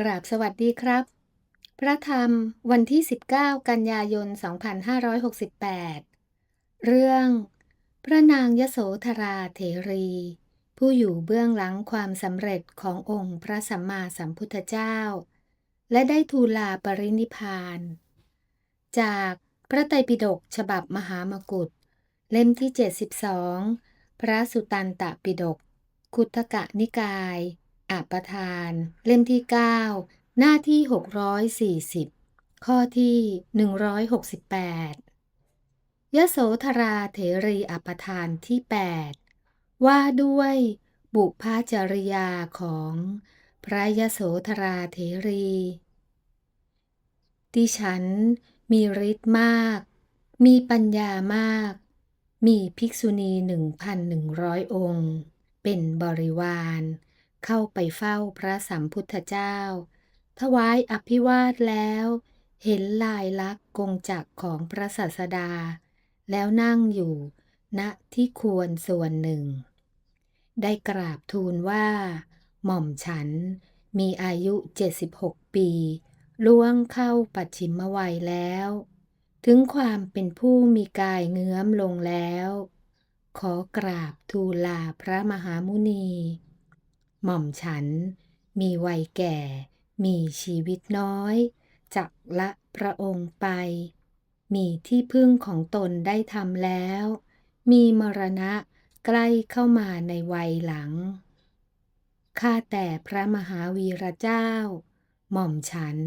กราบสวัสดีครับ พระธรรมวันที่ 19 กันยายน 2568 เรื่อง พระนางยโสธราเถรี ผู้อยู่เบื้องหลังความสำเร็จขององค์พระสัมมาสัมพุทธเจ้า และได้ทูลลาปรินิพพาน จากพระไตรปิฎกฉบับมหามกุฏเล่มที่ 72 พระสุตันตปิฎกคุทกะนิกาย อัปทาน เล่มที่ 9 หน้าที่ 640 ข้อที่ 168 ยโสธราเถรีอัปทานที่ 8 ว่าด้วยบุพาจริยาของพระยโสธราเถรี ดิฉันมีฤทธิ์มาก มีปัญญามาก มีภิกษุณีหนึ่งพันหนึ่งร้อยองค์ เป็นบริวาร เข้าไปเฝ้าพระสัมพุทธเจ้า ถวายอภิวาทแล้ว เห็นลายลักษณ์กงจักรของพระศาสดา แล้วนั่งอยู่ณที่ควรส่วนหนึ่ง ได้กราบทูลว่า หม่อมฉันมีอายุ 76 ปี ล่วงเข้าปัจฉิมวัยแล้ว ถึงความเป็นผู้มีกายเงื้อมลงแล้ว ขอกราบทูลลาพระมหามุนี หม่อมฉัน มีวัยแก่ มีชีวิตน้อยจักละพระองค์ไป มีที่พึ่งของตนได้ทำแล้ว มีมรณะใกล้เข้ามาในวัยหลัง ข้าแต่พระมหาวีระเจ้า หม่อมฉัน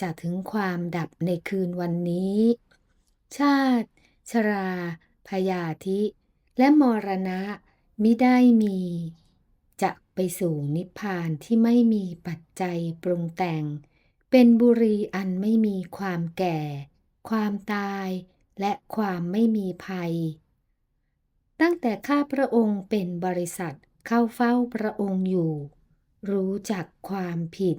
จะถึงความดับในคืนวันนี้ ชาติ ชรา พยาธิ และมรณะมิได้มี ไปสู่นิพพานที่ไม่มีปัจจัยปรุงแต่ง เป็นบุรีอันไม่มีความแก่ ความตายและความไม่มีภัย ตั้งแต่ข้าพระองค์เป็นบริษัทเข้าเฝ้าพระองค์อยู่ รู้จักความผิด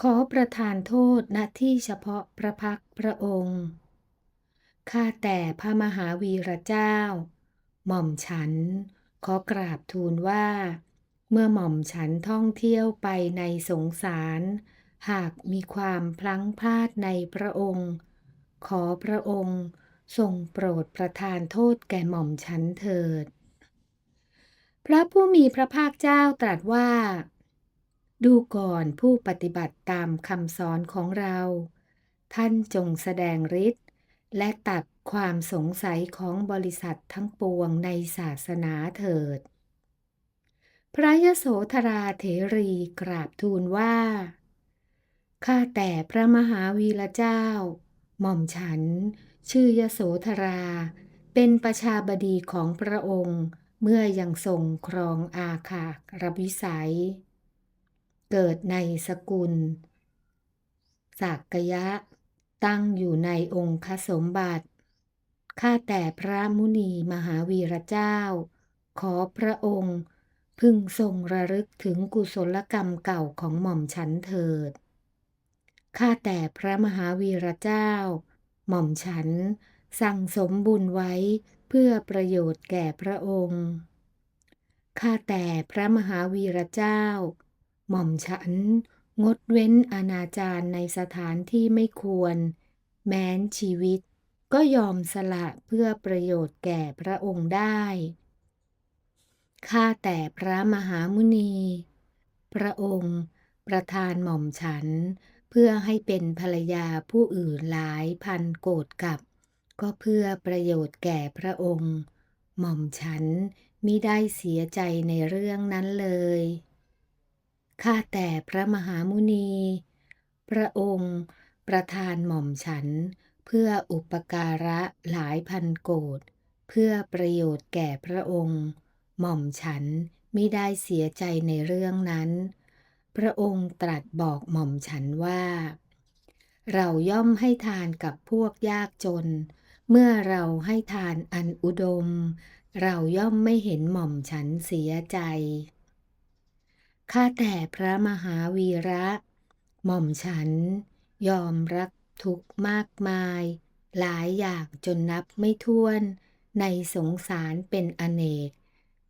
ขอประทานโทษณที่เฉพาะพระพักพระองค์ ข้าแต่พระมหาวีระเจ้า หม่อมฉัน ขอกราบทูลว่า เมื่อหม่อมฉันท่องเที่ยวไปในสงสาร หากมีความพลั้งพลาดในพระองค์ ขอพระองค์ทรงโปรดประทานโทษแก่หม่อมฉันเถิด พระผู้มีพระภาคเจ้าตรัสว่า ดูก่อนผู้ปฏิบัติตามคำสอนของเรา ท่านจงแสดงฤทธิ์และตัดความสงสัยของบริษัททั้งปวงในศาสนาเถิด พระยโสธราเถรีกราบทูลว่า ข้าแต่พระมหาวีระเจ้า หม่อมฉัน ชื่อยโสธรา เป็นประชาบดีของพระองค์ เมื่อยังทรงครองอาคารวิสัย เกิดในสกุลสักกยะ ตั้งอยู่ในองค์คสมบัติ ข้าแต่พระมุนีมหาวีระเจ้า ขอพระองค์ พึงทรงระลึกถึงกุศลกรรมเก่าของหม่อมฉันเถิด ข้าแต่พระมหาวีระเจ้า หม่อมฉัน สั่งสมบุญไว้เพื่อประโยชน์แก่พระองค์ ข้าแต่พระมหาวีระเจ้า หม่อมฉัน งดเว้นอนาจารในสถานที่ไม่ควร แม้นชีวิตก็ยอมสละเพื่อประโยชน์แก่พระองค์ได้ ข้าแต่พระมหามุนี พระองค์ ประทานหม่อมฉัน เพื่อให้เป็นภรรยาผู้อื่นหลายพันโกดกับ ก็เพื่อประโยชน์แก่พระองค์ หม่อมฉันมิได้เสียใจในเรื่องนั้นเลย ข้าแต่พระมหามุนี พระองค์ ประทานหม่อมฉัน เพื่ออุปการะหลายพันโกดเพื่อประโยชน์แก่พระองค์ หม่อมฉันไม่ได้เสียใจในเรื่องนั้น พระองค์ตรัสบอกหม่อมฉันว่า เราย่อมให้ทานกับพวกยากจน เมื่อเราให้ทานอันอุดม เราย่อมไม่เห็นหม่อมฉันเสียใจข้าแต่พระมหาวีระ หม่อมฉัน ยอมรักทุกมากมาย หลายอย่างจนนับไม่ถ้วนในสงสารเป็นอเนก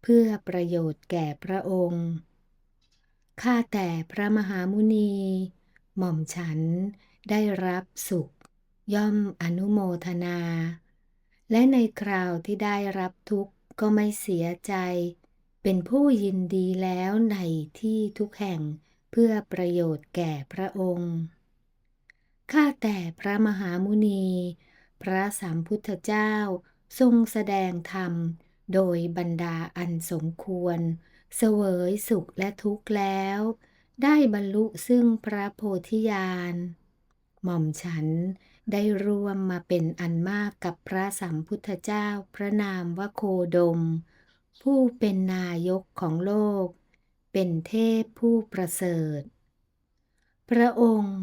เพื่อประโยชน์แก่พระองค์ ข้าแต่พระมหามุนี หม่อมฉันได้รับสุข ย่อมอนุโมทนา และในคราวที่ได้รับทุกข์ก็ไม่เสียใจ เป็นผู้ยินดีแล้วในที่ทุกแห่งเพื่อประโยชน์แก่พระองค์ ข้าแต่พระมหามุนี พระสัมพุทธเจ้าทรงแสดงธรรม โดยบรรดาอันสมควร เสวยสุขและทุกข์แล้ว ได้บรรลุซึ่งพระโพธิญาณ หม่อมฉันได้รวมมาเป็นอันมากกับพระสัมพุทธเจ้าพระนามวโคดม ผู้เป็นนายกของโลก เป็นเทพผู้ประเสริฐ พระองค์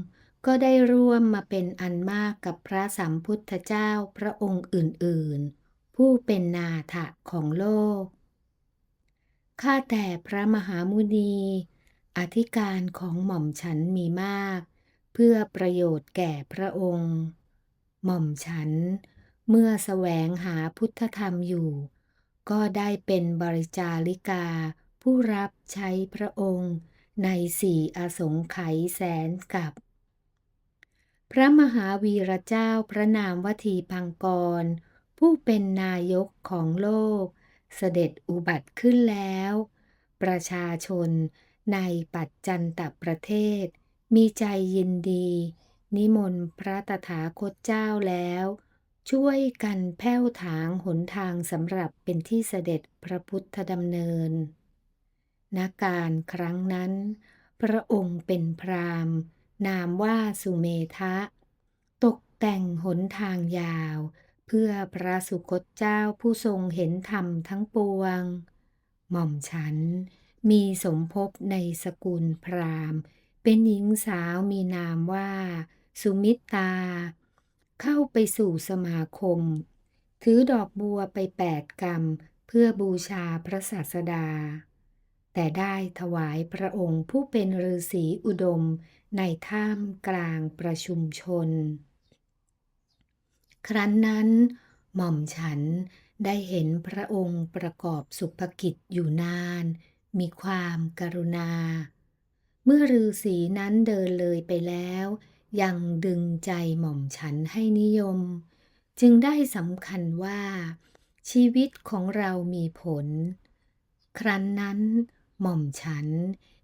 ก็ได้ร่วมมาเป็นอันมากกับพระสัมพุทธเจ้าพระองค์อื่นๆ ผู้เป็นนาถะของโลก ข้าแต่พระมหามุนี อธิการของหม่อมฉันมีมาก เพื่อประโยชน์แก่พระองค์ หม่อมฉันเมื่อแสวงหาพุทธธรรมอยู่ ก็ได้เป็นบริจาริกาผู้รับใช้พระองค์ในสี่อสงไขยแสนกับ พระมหาวีระเจ้าพระนามวทีพังกร ผู้เป็นนายกของโลก เสด็จอุบัติขึ้นแล้ว ประชาชนในปัจจันตประเทศ มีใจยินดี นิมนต์พระตถาคตเจ้าแล้ว ช่วยกันแผ้วถางหนทางสำหรับเป็นที่เสด็จพระพุทธดำเนินณการครั้งนั้น พระองค์เป็นพรามนามว่าสุเมทะ ตกแต่งหนทางยาว เพื่อพระสุคตเจ้าผู้ทรงเห็นธรรมทั้งปวง หม่อมฉันมีสมภพในสกุลพราหมณ์ เป็นหญิงสาวมีนามว่า สุมิตา เข้าไปสู่สมาคม ถือดอกบัวไปแปดกรรมเพื่อบูชาพระศาสดา แต่ได้ถวายพระองค์ผู้เป็นฤาษีอุดมในท่ามกลางประชุมชน ครั้นนั้น หม่อมฉันได้เห็นพระองค์ประกอบสุภกิจอยู่นาน มีความกรุณา เมื่อฤาษีนั้นเดินเลยไปแล้ว ยังดึงใจหม่อมฉันให้นิยม จึงได้สำคัญว่า ชีวิตของเรามีผล ครั้นนั้น หม่อมฉัน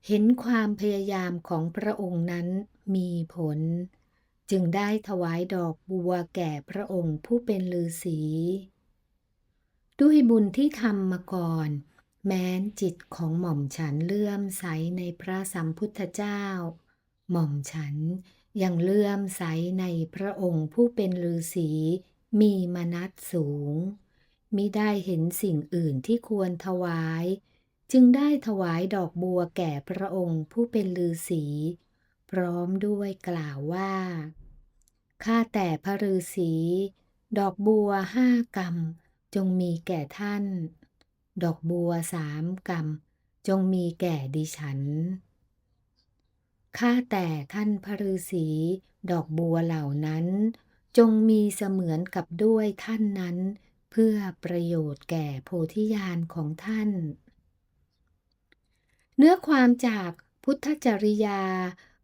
เห็นความพยายามของพระองค์นั้นมีผล จึงได้ถวายดอกบัวแก่พระองค์ผู้เป็นฤาษีด้วยบุญที่ทำมาก่อน แม้นจิตของหม่อมฉันเลื่อมใสในพระสัมพุทธเจ้า หม่อมฉันยังเลื่อมใสในพระองค์ผู้เป็นฤาษีมีมนัสสูงมิได้เห็นสิ่งอื่นที่ควรถวาย จึงได้ถวายดอกบัวแก่พระองค์ผู้เป็นฤาษี พร้อมด้วยกล่าวว่า ข้าแต่พระฤาษีดอกบัวห้ากรรมจงมีแก่ท่าน ดอกบัวสามกรรมจงมีแก่ดิฉัน ข้าแต่ท่านพระฤาษีดอกบัวเหล่านั้น จงมีเสมือนกับด้วยท่านนั้น เพื่อประโยชน์แก่โพธิญาณของท่าน เนื้อความจากพุทธจริยา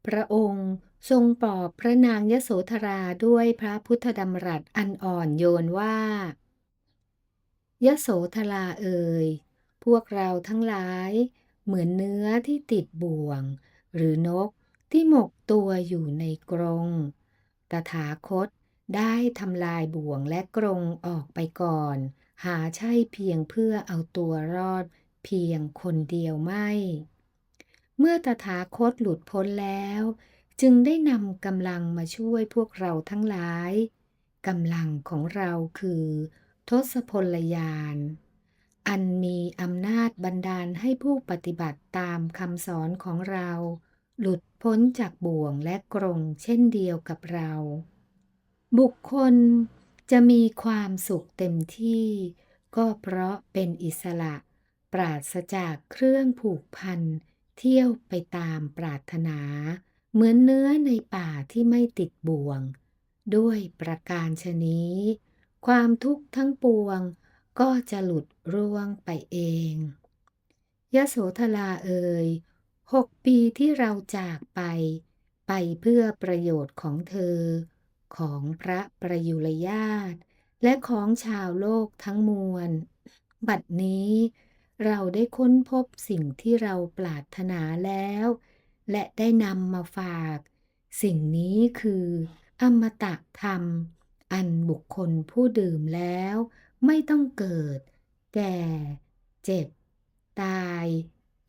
พระองค์ทรงปลอบพระนางยโสธราด้วยพระพุทธดำรัสอันอ่อนโยนว่ายโสธราเอ่ยพวกเราทั้งหลายเหมือนเนื้อที่ติดบ่วง หรือนกที่หมกตัวอยู่ในกรงตถาคตได้ทำลายบ่วงและกรงออกไปก่อน หาใช่เพียงเพื่อเอาตัวรอดเพียงคนเดียวไม่ เมื่อตถาคตหลุดพ้นแล้ว จึงได้นำกำลังมาช่วยพวกเราทั้งหลายกำลังของเราคือ ทศพลยาน อันมีอำนาจบันดาลให้ผู้ปฏิบัติตามคำสอนของเรา หลุดพ้นจากบ่วงและกรงเช่นเดียวกับเรา บุคคลจะมีความสุขเต็มที่ ก็เพราะเป็นอิสระ ปราศจากเครื่องผูกพัน เที่ยวไปตามปรารถนา เหมือนเนื้อในป่าที่ไม่ติดบ่วง ด้วยประการชนี้ ความทุกข์ทั้งปวงก็จะหลุดร่วงไปเองยโสธราเอ่ยหกปีที่เราจากไป ไปเพื่อประโยชน์ของเธอ ของพระประยุรญาตและของชาวโลกทั้งมวล บัดนี้ เราได้ค้นพบสิ่งที่เราปรารถนาแล้ว และได้นำมาฝาก สิ่งนี้คืออมตะธรรม อันบุคคลผู้ดื่มแล้ว ไม่ต้องเกิด แก่ เจ็บ ตาย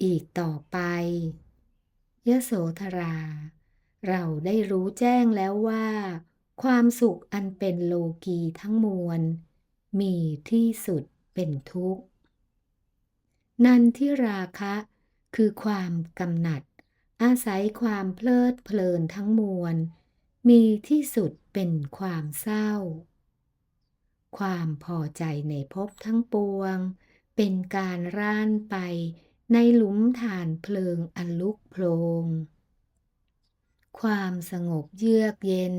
อีกต่อไป ยโสธรา เราได้รู้แจ้งแล้วว่า ความสุขอันเป็นโลกีทั้งมวล มีที่สุดเป็นทุกข์ นันทิราคะ คือความกำหนัด อาศัยความเพลิดเพลินทั้งมวล มีที่สุดเป็นความเศร้า ความพอใจในภพทั้งปวง เป็นการร่านไปในหลุมฐานเพลิงอันลุกโพลงความสงบเยือกเย็น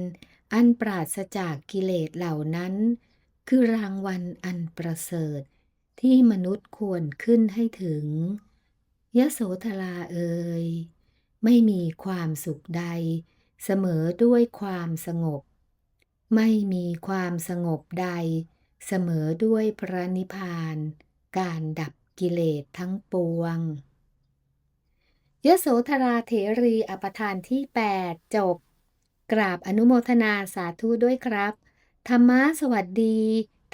อันปราศจากกิเลสเหล่านั้น คือรางวัลอันประเสริฐ ที่มนุษย์ควรขึ้นให้ถึง ยโสธราเอ่ยไม่มีความสุขใด เสมอด้วยความสงบ ไม่มีความสงบใด เสมอด้วยพระนิพพาน การดับกิเลสทั้งปวงยโสธราเถรีอปทานที่ 8 จบ กราบอนุโมทนาสาธุด้วยครับ ธรรมะสวัสดี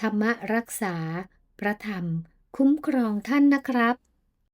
ธรรมะรักษา พระธรรมคุ้มครองท่านนะครับ